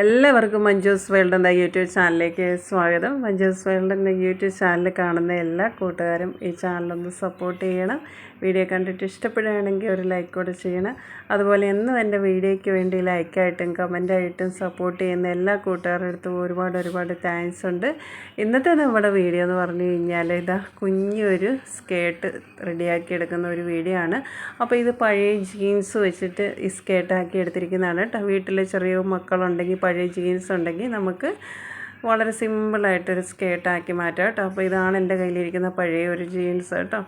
എല്ലാവർക്കും മഞ്ജൂസ് വേൾഡ് എന്ന യൂട്യൂബ് ചാനലിലേക്ക് സ്വാഗതം. മഞ്ജൂസ് വേൾഡ് എന്ന യൂട്യൂബ് ചാനൽ കാണുന്ന എല്ലാ കൂട്ടുകാരും ഈ ചാനലൊന്ന് സപ്പോർട്ട് ചെയ്യണം. വീഡിയോ കണ്ടിട്ട് ഇഷ്ടപ്പെടുകയാണെങ്കിൽ ഒരു ലൈക്ക് കൂടെ ചെയ്യണം. അതുപോലെ എന്നും എന്റെ വീഡിയോയ്ക്ക് വേണ്ടി ലൈക്കായിട്ടും കമന്റായിട്ടും സപ്പോർട്ട് ചെയ്യുന്ന എല്ലാ കൂട്ടുകാരുടെ അടുത്തും ഒരുപാട് ഒരുപാട് താങ്ക്സ് ഉണ്ട്. ഇന്നത്തെ നമ്മുടെ വീഡിയോ എന്ന് പറഞ്ഞു കഴിഞ്ഞാൽ ഇതാ കുഞ്ഞൊരു സ്കേർട്ട് റെഡിയാക്കി എടുക്കുന്ന ഒരു വീഡിയോ ആണ്. അപ്പോൾ ഇത് പഴയ ജീൻസ് വെച്ചിട്ട് ഈ സ്കേർട്ടാക്കി എടുത്തിരിക്കുന്നതാണ് കേട്ടോ. വീട്ടിൽ ചെറിയ മക്കളുണ്ടെങ്കിൽ പഴയ ജീൻസ് ഉണ്ടെങ്കിൽ നമുക്ക് വളരെ സിമ്പിളായിട്ടൊരു സ്കേർട്ടാക്കി മാറ്റാം കേട്ടോ. അപ്പോൾ ഇതാണ് എന്റെ കയ്യിലിരിക്കുന്ന പഴയ ഒരു ജീൻസ് കേട്ടോ.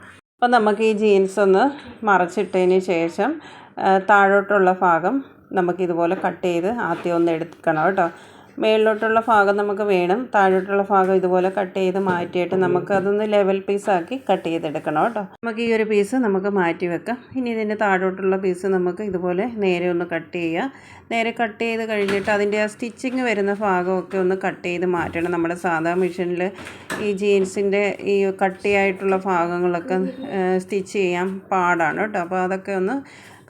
അപ്പോൾ നമുക്ക് ഈ ജീൻസ് ഒന്ന് മറച്ചിട്ടതിന് ശേഷം താഴോട്ടുള്ള ഭാഗം നമുക്കിതുപോലെ കട്ട് ചെയ്ത് ആദ്യം ഒന്ന് എടുക്കണം കേട്ടോ. മേളിലോട്ടുള്ള ഭാഗം നമുക്ക് വേണം. താഴോട്ടുള്ള ഭാഗം ഇതുപോലെ കട്ട് ചെയ്ത് മാറ്റിയിട്ട് നമുക്ക് അതൊന്ന് ലെവൽ പീസാക്കി കട്ട് ചെയ്തെടുക്കണം കേട്ടോ. നമുക്ക് ഈ ഒരു പീസ് നമുക്ക് മാറ്റി വെക്കാം. ഇനി ഇതിന്റെ താഴോട്ടുള്ള പീസ് നമുക്ക് ഇതുപോലെ നേരെ ഒന്ന് കട്ട് ചെയ്യുക നേരെ കട്ട് ചെയ്ത് കഴിഞ്ഞിട്ട് അതിന്റെ ആ സ്റ്റിച്ചിങ് വരുന്ന ഭാഗമൊക്കെ ഒന്ന് കട്ട് ചെയ്ത് മാറ്റണം. നമ്മുടെ സാധാ മെഷീനിൽ ഈ ജീൻസിന്റെ ഈ കട്ടിയായിട്ടുള്ള ഭാഗങ്ങളൊക്കെ സ്റ്റിച്ച് ചെയ്യാൻ പാടാണ് കേട്ടോ. അപ്പോൾ അതൊക്കെ ഒന്ന്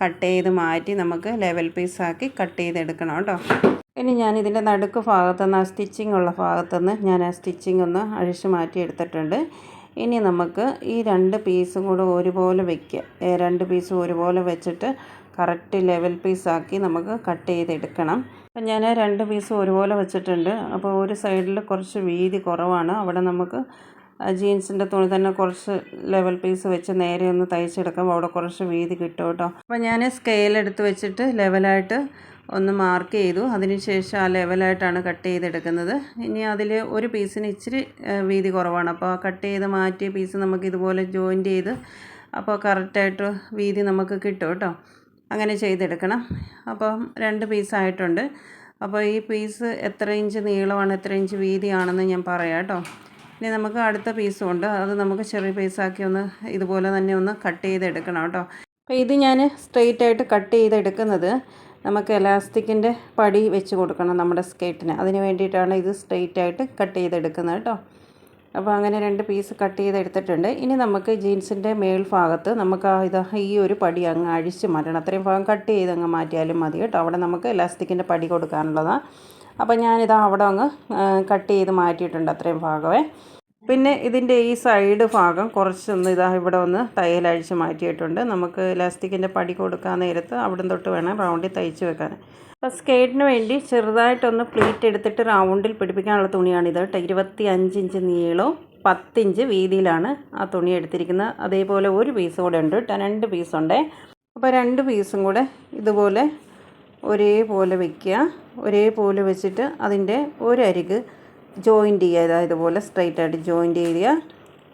കട്ട് ചെയ്ത് മാറ്റി നമുക്ക് ലെവൽ പീസാക്കി കട്ട് ചെയ്തെടുക്കണം കേട്ടോ. ഇനി ഞാൻ ഇതിന്റെ നടുക്ക് ഭാഗത്തുനിന്ന് ആ സ്റ്റിച്ചിങ് ഉള്ള ഭാഗത്തുനിന്ന് ഞാൻ ആ സ്റ്റിച്ചിങ് ഒന്ന് അഴിച്ചു മാറ്റി എടുത്തിട്ടുണ്ട്. ഇനി നമുക്ക് ഈ രണ്ട് പീസും കൂടെ ഒരുപോലെ വെക്കുക. രണ്ട് പീസും ഒരുപോലെ വെച്ചിട്ട് കറക്റ്റ് ലെവൽ പീസാക്കി നമുക്ക് കട്ട് ചെയ്തെടുക്കണം. അപ്പം ഞാൻ രണ്ട് പീസും ഒരുപോലെ വെച്ചിട്ടുണ്ട്. അപ്പോൾ ഒരു സൈഡിൽ കുറച്ച് വീതി കുറവാണ്. അവിടെ നമുക്ക് ജീൻസിന്റെ തുണി തന്നെ കുറച്ച് ലെവൽ പീസ് വെച്ച് നേരെ ഒന്ന് തയ്ച്ചെടുക്കുമ്പോൾ അവിടെ കുറച്ച് വീതി കിട്ടും കേട്ടോ. അപ്പോൾ ഞാൻ സ്കെയിൽ എടുത്ത് വെച്ചിട്ട് ലെവലായിട്ട് ഒന്ന് മാർക്ക് ചെയ്തു. അതിനുശേഷം ആ ലെവലായിട്ടാണ് കട്ട് ചെയ്തെടുക്കുന്നത്. ഇനി അതിൽ ഒരു പീസിന് ഇച്ചിരി വീതി കുറവാണ്. അപ്പോൾ കട്ട് ചെയ്ത് മാറ്റിയ പീസ് നമുക്ക് ഇതുപോലെ ജോയിന്റ് ചെയ്ത് അപ്പോൾ കറക്റ്റായിട്ട് വീതി നമുക്ക് കിട്ടും കേട്ടോ. അങ്ങനെ ചെയ്തെടുക്കണം. അപ്പം രണ്ട് പീസായിട്ടുണ്ട് അപ്പോൾ ഈ പീസ് എത്ര ഇഞ്ച് നീളമാണ് എത്ര ഇഞ്ച് വീതിയാണെന്ന് ഞാൻ പറയാം കേട്ടോ. ഇനി നമുക്ക് അടുത്ത പീസും ഉണ്ട്. അത് നമുക്ക് ചെറിയ പീസാക്കി ഒന്ന് ഇതുപോലെ തന്നെ ഒന്ന് കട്ട് ചെയ്തെടുക്കണം കേട്ടോ. അപ്പോൾ ഇത് ഞാൻ സ്ട്രെയിറ്റ് ആയിട്ട് കട്ട് ചെയ്തെടുക്കുന്നത്. നമുക്ക് എലാസ്റ്റിക്കിന്റെ പടി വെച്ച് കൊടുക്കണം നമ്മുടെ സ്കേർട്ടിന് അതിന് വേണ്ടിയിട്ടാണ് ഇത് സ്ട്രെയിറ്റ് ആയിട്ട് കട്ട് ചെയ്തെടുക്കുന്നത് കേട്ടോ അപ്പോൾ അങ്ങനെ രണ്ട് പീസ് കട്ട് ചെയ്തെടുത്തിട്ടുണ്ട്. ഇനി നമുക്ക് ജീൻസിന്റെ മേൽഭാഗത്ത് നമുക്ക് ഇത് ഈ ഒരു പടി അങ്ങ് അഴിച്ച് മാറ്റണം. അത്രയും ഭാഗം കട്ട് ചെയ്ത് അങ്ങ് മാറ്റിയാലും മതി കേട്ടോ അവിടെ നമുക്ക് എലാസ്റ്റിക്കിന്റെ പടി കൊടുക്കാനുള്ളതാണ് അപ്പോൾ ഞാനിത് അവിടെ അങ്ങ് കട്ട് ചെയ്ത് മാറ്റിയിട്ടുണ്ട് അത്രയും ഭാഗമേ. പിന്നെ ഇതിന്റെ ഈ സൈഡ് ഭാഗം കുറച്ചൊന്ന് ഇതാ ഇവിടെ ഒന്ന് തയ്യൽ അഴിച്ച് മാറ്റിയിട്ടുണ്ട്. നമുക്ക് ഇലാസ്റ്റിക്കിന്റെ പടി കൊടുക്കാൻ നേരത്ത് അവിടെ തൊട്ട് വേണം റൗണ്ടിൽ തയ്ച്ച് വെക്കാൻ. അപ്പോൾ സ്കേറ്റിന് വേണ്ടി ചെറുതായിട്ടൊന്ന് പ്ലീറ്റ് എടുത്തിട്ട് റൗണ്ടിൽ പിടിപ്പിക്കാനുള്ള തുണിയാണിത് കേട്ടോ. ഇരുപത്തി അഞ്ച് ഇഞ്ച് നീളവും പത്തിഞ്ച് വീതിയിലാണ് ആ തുണി എടുത്തിരിക്കുന്നത്. അതേപോലെ ഒരു പീസ് കൂടെ ഉണ്ട് കേട്ടോ. രണ്ട് പീസുണ്ടേ അപ്പോൾ രണ്ട് പീസും കൂടെ ഇതുപോലെ ഒരേപോലെ വയ്ക്കുക ഒരേപോലെ വെച്ചിട്ട് അതിന്റെ ഒരരിക് ജോയിന്റ് ചെയ്യുക ഇതുപോലെ സ്ട്രൈറ്റ് ആയിട്ട് ജോയിന്റ് ചെയ്യുക.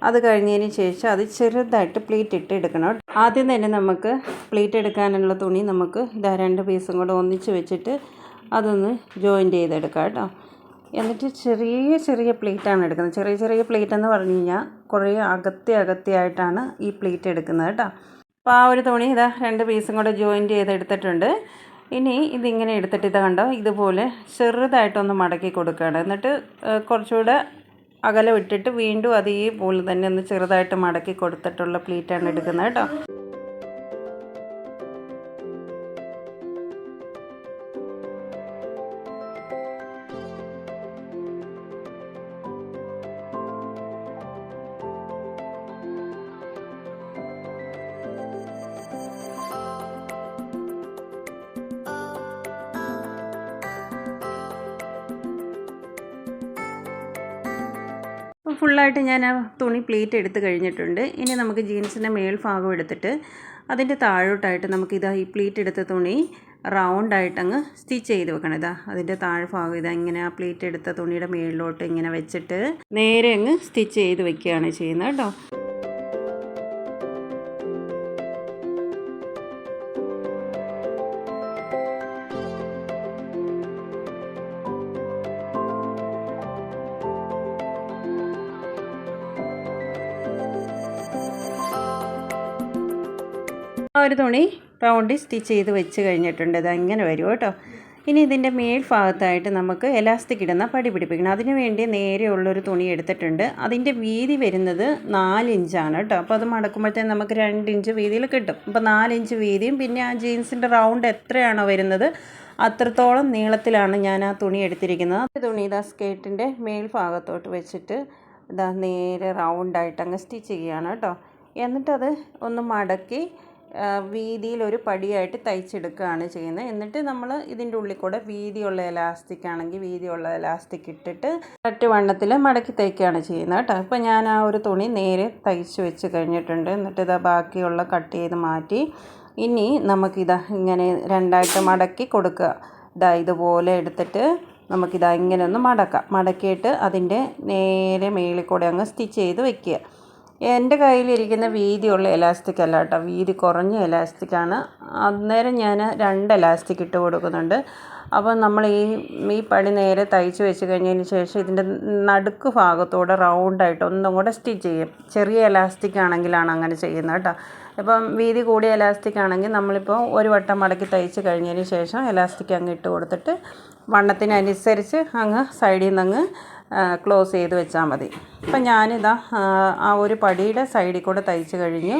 അത് കഴിഞ്ഞതിന് ശേഷം അത് ചെറുതായിട്ട് പ്ലീറ്റ് ഇട്ട് എടുക്കണം ആദ്യം തന്നെ നമുക്ക് പ്ലീറ്റ് എടുക്കാനുള്ള തുണി നമുക്ക് ഇതാ രണ്ട് പീസും കൂടെ ഒന്നിച്ച് വെച്ചിട്ട് അതൊന്ന് ജോയിന്റ് ചെയ്തെടുക്കാം കേട്ടോ. എന്നിട്ട് ചെറിയ ചെറിയ പ്ലേറ്റാണ് എടുക്കുന്നത്. ചെറിയ ചെറിയ പ്ലേറ്റ് എന്ന് പറഞ്ഞു കഴിഞ്ഞാൽ കുറേ അകത്തി അകത്തിയായിട്ടാണ് ഈ പ്ലേറ്റ് എടുക്കുന്നത് കേട്ടോ. അപ്പോൾ ആ ഒരു തുണി ഇതാ രണ്ട് പീസും കൂടെ ജോയിന്റ് ചെയ്തെടുത്തിട്ടുണ്ട്. ഇനി ഇതിങ്ങനെ എടുത്തിട്ട് ഇത് കണ്ടോ? ഇതുപോലെ ചെറുതായിട്ടൊന്ന് മടക്കി കൊടുക്കുകയാണ്. എന്നിട്ട് കുറച്ചുകൂടെ അകലം വിട്ടിട്ട് വീണ്ടും അതേപോലെ തന്നെ ഒന്ന് ചെറുതായിട്ട് മടക്കി കൊടുത്തിട്ടുള്ള പ്ലീറ്റാണ് എടുക്കുന്നത് കേട്ടോ. ഫുള്ളായിട്ട് ഞാൻ ആ തുണി പ്ലേറ്റ് എടുത്ത് കഴിഞ്ഞിട്ടുണ്ട്. ഇനി നമുക്ക് ജീൻസിന്റെ മേൽഭാഗം എടുത്തിട്ട് അതിന്റെ താഴോട്ടായിട്ട് നമുക്ക് ഇതാ ഈ പ്ലേറ്റ് എടുത്ത തുണി റൗണ്ടായിട്ട് അങ്ങ് സ്റ്റിച്ച് ചെയ്ത് വെക്കണം. ഇതാ അതിന്റെ താഴ്ഭാഗം ഇതാ ഇങ്ങനെ ആ പ്ലേറ്റ് എടുത്ത തുണിയുടെ മേളിലോട്ട് ഇങ്ങനെ വെച്ചിട്ട് നേരെ അങ്ങ് സ്റ്റിച്ച് ചെയ്ത് വെക്കുകയാണ് ചെയ്യുന്നത് കേട്ടോ. ആ ഒരു തുണി റൗണ്ടിൽ സ്റ്റിച്ച് ചെയ്ത് വെച്ച് കഴിഞ്ഞിട്ടുണ്ട്. ഇത് അങ്ങനെ വരും കേട്ടോ. ഇനി ഇതിന്റെ മേൽ ഭാഗത്തായിട്ട് നമുക്ക് എലാസ്റ്റിക് ഇടുന്ന പടി പിടിപ്പിക്കണം. അതിന് വേണ്ടി നേരെയുള്ളൊരു തുണി എടുത്തിട്ടുണ്ട്. അതിന്റെ വീതി വരുന്നത് നാലിഞ്ചാണ് കേട്ടോ. അപ്പോൾ അത് മടക്കുമ്പോഴത്തേന് നമുക്ക് രണ്ട് ഇഞ്ച് വീതിയിൽ കിട്ടും. അപ്പോൾ നാലിഞ്ച് വീതിയും പിന്നെ ആ ജീൻസിന്റെ റൗണ്ട് എത്രയാണോ വരുന്നത് അത്രത്തോളം നീളത്തിലാണ് ഞാൻ ആ തുണി എടുത്തിരിക്കുന്നത്. തുണി ഇതാ സ്കേർട്ടിന്റെ മേൽഭാഗത്തോട്ട് വെച്ചിട്ട് ഇതാ നേരെ റൗണ്ടായിട്ട് അങ്ങ് സ്റ്റിച്ച് ചെയ്യുകയാണ് കേട്ടോ. എന്നിട്ടത് ഒന്ന് മടക്കി ആ, വീതിയിലൊരു പടിയായിട്ട് തയ്ച്ചെടുക്കുകയാണ് ചെയ്യുന്നത്. എന്നിട്ട് നമ്മൾ ഇതിന്റെ ഉള്ളിൽ കൂടെ വീതിയുള്ള എലാസ്റ്റിക് ആണെങ്കിൽ വീതിയുള്ള എലാസ്റ്റിക് ഇട്ടിട്ട് കറക്റ്റ് വണ്ണത്തിൽ മടക്കി തയ്ക്കുകയാണ് ചെയ്യുന്നത് കേട്ടോ. അപ്പോൾ ഞാൻ ആ ഒരു തുണി നേരെ തയ്ച്ച് വെച്ച് കഴിഞ്ഞിട്ടുണ്ട്. എന്നിട്ട് ഇതാ ബാക്കിയുള്ള കട്ട് ചെയ്ത് മാറ്റി ഇനി നമുക്കിതാ ഇങ്ങനെ രണ്ടായിട്ട് മടക്കി കൊടുക്കുക. ഇതാ ഇതുപോലെ എടുത്തിട്ട് നമുക്കിതാ ഇങ്ങനെ ഒന്ന് മടക്കാം. മടക്കിയിട്ട് അതിന്റെ നേരെ മേളിൽ കൂടെ അങ്ങ് സ്റ്റിച്ച് ചെയ്ത് വെക്കുക. എന്റെ കയ്യിലിരിക്കുന്ന വീതിയുള്ള എലാസ്റ്റിക് അല്ല കേട്ടോ. വീതി കുറഞ്ഞ എലാസ്റ്റിക്കാണ് അന്നേരം ഞാൻ രണ്ട് എലാസ്റ്റിക് ഇട്ട് കൊടുക്കുന്നുണ്ട്. അപ്പോൾ നമ്മൾ ഈ ഈ പടി നേരെ തയ്ച്ച് വെച്ച് കഴിഞ്ഞതിന് ശേഷം ഇതിന്റെ നടുക്ക് ഭാഗത്തോടെ റൗണ്ടായിട്ട് ഒന്നും കൂടെ സ്റ്റിച്ച് ചെയ്യും. ചെറിയ എലാസ്റ്റിക് ആണെങ്കിലാണ് അങ്ങനെ ചെയ്യുന്നത് കേട്ടോ. ഇപ്പം വീതി കൂടിയ എലാസ്റ്റിക് ആണെങ്കിൽ നമ്മളിപ്പോൾ ഒരു വട്ടം മടക്കി തയ്ച്ച് കഴിഞ്ഞതിന് ശേഷം എലാസ്റ്റിക് അങ്ങ് ഇട്ട് കൊടുത്തിട്ട് വണ്ണത്തിനനുസരിച്ച് അങ്ങ് സൈഡിൽ നിന്ന് അങ്ങ് ക്ലോസ് ചെയ്ത് വെച്ചാൽ മതി. അപ്പം ഞാനിതാ ആ, ഒരു പടിയുടെ സൈഡിൽ കൂടെ തയ്ച്ച് കഴിഞ്ഞു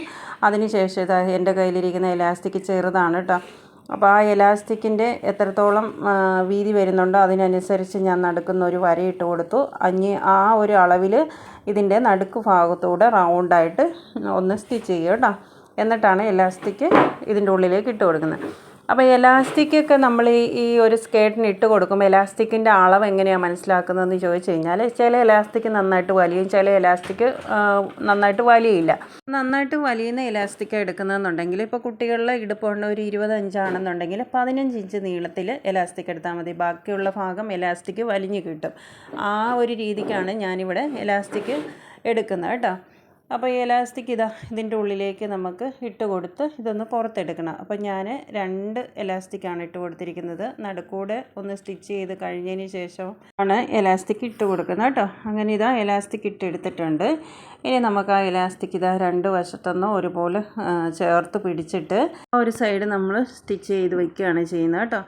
അതിന് ശേഷം ഇതാ എന്റെ കയ്യിലിരിക്കുന്ന എലാസ്റ്റിക് ചെറുതാണ് കേട്ടോ അപ്പോൾ ആ എലാസ്റ്റിക്കിന്റെ എത്രത്തോളം വീതി വരുന്നുണ്ടോ അതിനനുസരിച്ച് ഞാൻ നടക്കുന്ന ഒരു വരയിട്ട് കൊടുത്തു. അഞ്ഞ് ആ ഒരു അളവിൽ ഇതിന്റെ നടുക്ക് ഭാഗത്തൂടെ റൗണ്ടായിട്ട് ഒന്ന് സ്റ്റിച്ച് ചെയ്യുക കേട്ടോ എന്നിട്ടാണ് എലാസ്റ്റിക് ഇതിന്റെ ഉള്ളിലേക്ക് ഇട്ട് കൊടുക്കുന്നത്. അപ്പോൾ എലാസ്റ്റിക്കൊക്കെ നമ്മൾ ഈ ഒരു സ്കേർട്ടിന് ഇട്ട് കൊടുക്കുമ്പോൾ എലാസ്റ്റിക്കിന്റെ അളവ് എങ്ങനെയാണ് മനസ്സിലാക്കുന്നതെന്ന് ചോദിച്ചു കഴിഞ്ഞാൽ ചില എലാസ്റ്റിക് നന്നായിട്ട് വലിയും ചില എലാസ്റ്റിക് നന്നായിട്ട് വലിയില്ല. നന്നായിട്ട് വലിയുന്ന എലാസ്റ്റിക് എടുക്കുന്നതെന്നുണ്ടെങ്കിൽ ഇപ്പോൾ കുട്ടികളുടെ ഇടുപ്പുണ്ട് ഒരു ഇരുപതഞ്ചാണെന്നുണ്ടെങ്കിൽ പതിനഞ്ച് ഇഞ്ച് നീളത്തിൽ എലാസ്റ്റിക് എടുത്താൽ മതി. ബാക്കിയുള്ള ഭാഗം എലാസ്റ്റിക് വലിഞ്ഞു കിട്ടും. ആ ഒരു രീതിക്കാണ് ഞാനിവിടെ എലാസ്റ്റിക് എടുക്കുന്നത് കേട്ടോ. അപ്പോൾ ഈ എലാസ്റ്റിക് ഇതാ ഇതിന്റെ ഉള്ളിലേക്ക് നമുക്ക് ഇട്ട് കൊടുത്ത് ഇതൊന്ന് പുറത്തെടുക്കണം. അപ്പോൾ ഞാൻ രണ്ട് എലാസ്റ്റിക്കാണ് ഇട്ട് കൊടുത്തിരിക്കുന്നത്. നടുക്കൂടെ ഒന്ന് സ്റ്റിച്ച് ചെയ്ത് കഴിഞ്ഞതിന് ശേഷം ആണ് എലാസ്റ്റിക് ഇട്ട് കൊടുക്കുന്നത് കേട്ടോ. അങ്ങനെ ഇതാ എലാസ്റ്റിക് ഇട്ടെടുത്തിട്ടുണ്ട് ഇനി നമുക്ക് ആ എലാസ്റ്റിക് ഇതാ രണ്ട് വശത്തൊന്ന് ഒരുപോലെ ചേർത്ത് പിടിച്ചിട്ട് ഒരു സൈഡ് നമ്മൾ സ്റ്റിച്ച് ചെയ്ത് വയ്ക്കുകയാണ് ചെയ്യുന്നത് കേട്ടോ.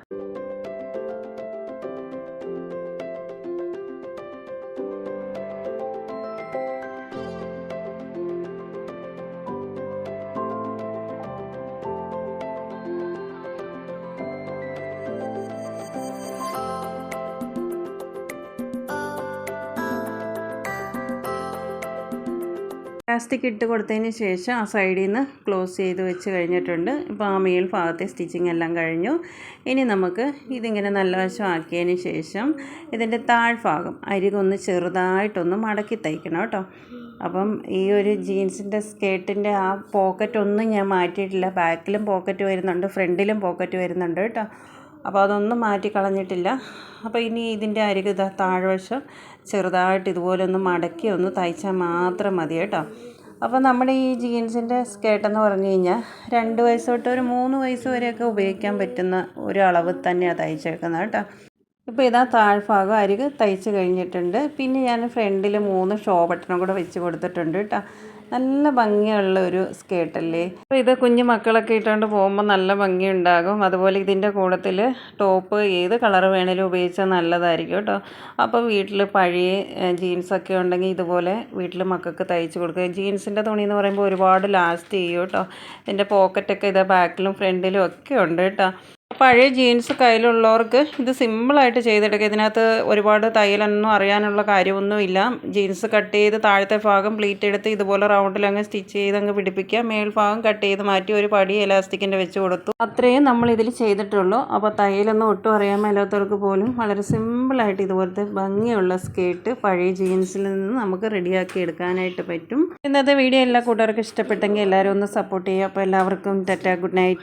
പ്ലാസ്റ്റിക് ഇട്ട് കൊടുത്തതിന് ശേഷം ആ സൈഡിൽ നിന്ന് ക്ലോസ് ചെയ്ത് വെച്ച് കഴിഞ്ഞിട്ടുണ്ട്. ഇപ്പോൾ ആ മേൽ ഭാഗത്തെ സ്റ്റിച്ചിങ് എല്ലാം കഴിഞ്ഞു. ഇനി നമുക്ക് ഇതിങ്ങനെ നല്ല വശം ആക്കിയതിന് ശേഷം ഇതിന്റെ താഴ്ഭാഗം അരികൊന്ന് ചെറുതായിട്ടൊന്ന് മടക്കി തയ്ക്കണം കേട്ടോ. അപ്പം ഈ ഒരു ജീൻസിന്റെ സ്കേർട്ടിന്റെ ആ പോക്കറ്റ് ഒന്നും ഞാൻ മാറ്റിയിട്ടില്ല. ബാക്കിലും പോക്കറ്റ് വരുന്നുണ്ട് ഫ്രണ്ടിലും പോക്കറ്റ് വരുന്നുണ്ട് കേട്ടോ. അപ്പോൾ അതൊന്നും മാറ്റി കളഞ്ഞിട്ടില്ല. അപ്പോൾ ഇനി ഇതിന്റെ അരികു താഴ്വശം ചെറുതായിട്ട് ഇതുപോലെ ഒന്ന് മടക്കി ഒന്ന് തയ്ച്ചാൽ മാത്രം മതി കേട്ടോ. അപ്പോൾ നമ്മുടെ ഈ ജീൻസിന്റെ സ്കേട്ടെന്ന് പറഞ്ഞു കഴിഞ്ഞാൽ രണ്ട് വയസ്സ് തൊട്ട് ഒരു മൂന്ന് വയസ്സ് വരെയൊക്കെ ഉപയോഗിക്കാൻ പറ്റുന്ന ഒരു അളവ് തന്നെയാണ് തയ്ച്ചേക്കുന്നത് കേട്ടോ. ഇപ്പോൾ ഇതാ താഴ്ഭാഗം അരികു തയ്ച്ച് കഴിഞ്ഞിട്ടുണ്ട്. പിന്നെ ഞാൻ ഫ്രണ്ടിൽ മൂന്ന് ഷോ ബട്ടണും കൂടെ വെച്ച് കൊടുത്തിട്ടുണ്ട് കേട്ടോ. നല്ല ഭംഗിയുള്ള ഒരു സ്കേർട്ടല്ലേ? അപ്പോൾ ഇത് കുഞ്ഞു മക്കളൊക്കെ ഇട്ടുകൊണ്ട് പോകുമ്പോൾ നല്ല ഭംഗിയുണ്ടാകും. അതുപോലെ ഇതിന്റെ കൂടത്തിൽ ടോപ്പ് ഏത് കളർ വേണേലും ഉപയോഗിച്ചാൽ നല്ലതായിരിക്കും കേട്ടോ. അപ്പോൾ വീട്ടിൽ പഴയ ജീൻസൊക്കെ ഉണ്ടെങ്കിൽ ഇതുപോലെ വീട്ടിൽ മക്കൾക്ക് തയ്ച്ച് കൊടുക്കുക. ജീൻസിന്റെ തുണി എന്ന് പറയുമ്പോൾ ഒരുപാട് ലാസ്റ്റ് ചെയ്യും കേട്ടോ. ഇതിന്റെ പോക്കറ്റൊക്കെ ഇതാ ബാക്കിലും ഫ്രണ്ടിലും ഒക്കെ ഉണ്ട് കേട്ടോ. പഴയ ജീൻസ് കയ്യിലുള്ളവർക്ക് ഇത് സിമ്പിളായിട്ട് ചെയ്തെടുക്കുക. ഇതിനകത്ത് ഒരുപാട് തയ്യലൊന്നും അറിയാനുള്ള കാര്യമൊന്നുമില്ല ജീൻസ് കട്ട് ചെയ്ത് താഴത്തെ ഭാഗം പ്ലീറ്റ് എടുത്ത് ഇതുപോലെ റൗണ്ടിൽ അങ്ങ് സ്റ്റിച്ച് ചെയ്ത് അങ്ങ് പിടിപ്പിക്കുക. മേൽഭാഗം കട്ട് ചെയ്ത് മാറ്റി ഒരു പടി എലാസ്റ്റിക്കിന്റെ വെച്ച് കൊടുത്തു. അത്രയും നമ്മൾ ഇതിൽ ചെയ്തിട്ടുള്ളൂ. അപ്പോൾ തയ്യലൊന്നും ഒട്ടും അറിയാൻ മേലാത്തവർക്ക് പോലും വളരെ സിമ്പിളായിട്ട് ഇതുപോലത്തെ ഭംഗിയുള്ള സ്കേർട്ട് പഴയ ജീൻസിൽ നിന്ന് നമുക്ക് റെഡിയാക്കി എടുക്കാനായിട്ട് പറ്റും. ഇന്നത്തെ വീഡിയോ എല്ലാ കൂട്ടുകാർക്കും ഇഷ്ടപ്പെട്ടെങ്കിൽ എല്ലാവരും ഒന്ന് സപ്പോർട്ട് ചെയ്യുക. അപ്പോൾ എല്ലാവർക്കും ടെറ്റ ഗുഡ് നൈറ്റ്.